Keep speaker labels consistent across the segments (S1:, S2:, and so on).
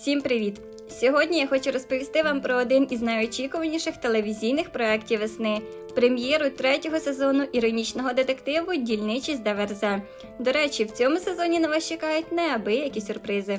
S1: Всім привіт! Сьогодні я хочу розповісти вам про один із найочікуваніших телевізійних проєктів весни прем'єру третього сезону іронічного детективу Дільничість ДВРЗ. До речі, в цьому сезоні на вас чекають неабиякі сюрпризи.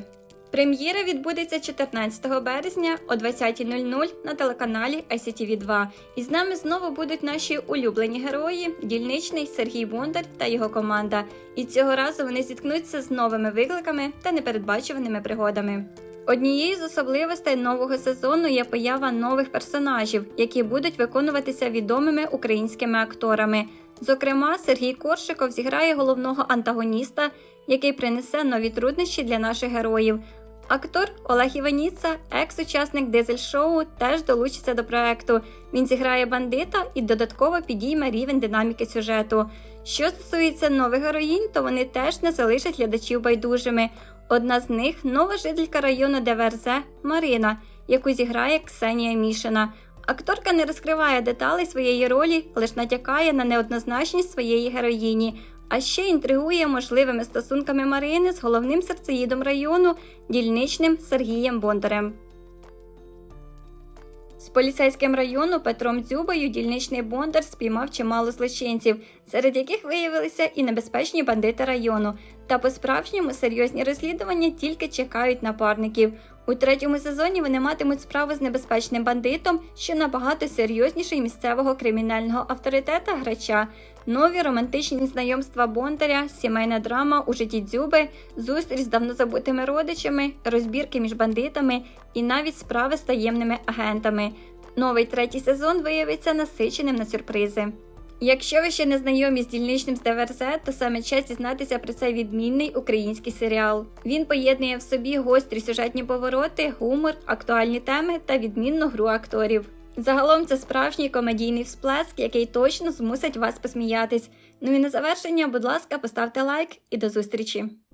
S1: Прем'єра відбудеться 14 березня о 20.00 на телеканалі ICTV 2 І з нами знову будуть наші улюблені герої, дільничний Сергій Бондар та його команда. І цього разу вони зіткнуться з новими викликами та непередбачуваними пригодами. Однією з особливостей нового сезону є поява нових персонажів, які будуть виконуватися відомими українськими акторами. Зокрема, Сергій Коршиков зіграє головного антагоніста, який принесе нові труднощі для наших героїв. Актор Олег Іваніца, екс-учасник дизель-шоу, теж долучиться до проекту. Він зіграє бандита і додатково підійме рівень динаміки сюжету. Що стосується нових героїнь, то вони теж не залишать глядачів байдужими. Одна з них нова жителька району ДВРЗ Марина, яку зіграє Ксенія Мішина. Акторка не розкриває деталей своєї ролі, лише натякає на неоднозначність своєї героїні, а ще інтригує можливими стосунками Марини з головним серцеїдом району, дільничним Сергієм Бондарем. З поліцейським району Петром Дзюбою дільничний Бондар спіймав чимало злочинців, серед яких виявилися і небезпечні бандити району. Та по-справжньому серйозні розслідування тільки чекають напарників. У третьому сезоні вони матимуть справу з небезпечним бандитом, що набагато серйозніший місцевого кримінального авторитета грача. Нові романтичні знайомства Бондаря, сімейна драма у житті дзюби, зустріч з давно забутими родичами, розбірки між бандитами і навіть справи з таємними агентами. Новий третій сезон виявиться насиченим на сюрпризи. Якщо ви ще не знайомі з дільничним з ДВРЗ, то саме час дізнатися про цей відмінний український серіал. Він поєднує в собі гострі сюжетні повороти, гумор, актуальні теми та відмінну гру акторів. Загалом це справжній комедійний всплеск, який точно змусить вас посміятись. Ну і на завершення, будь ласка, поставте лайк і до зустрічі!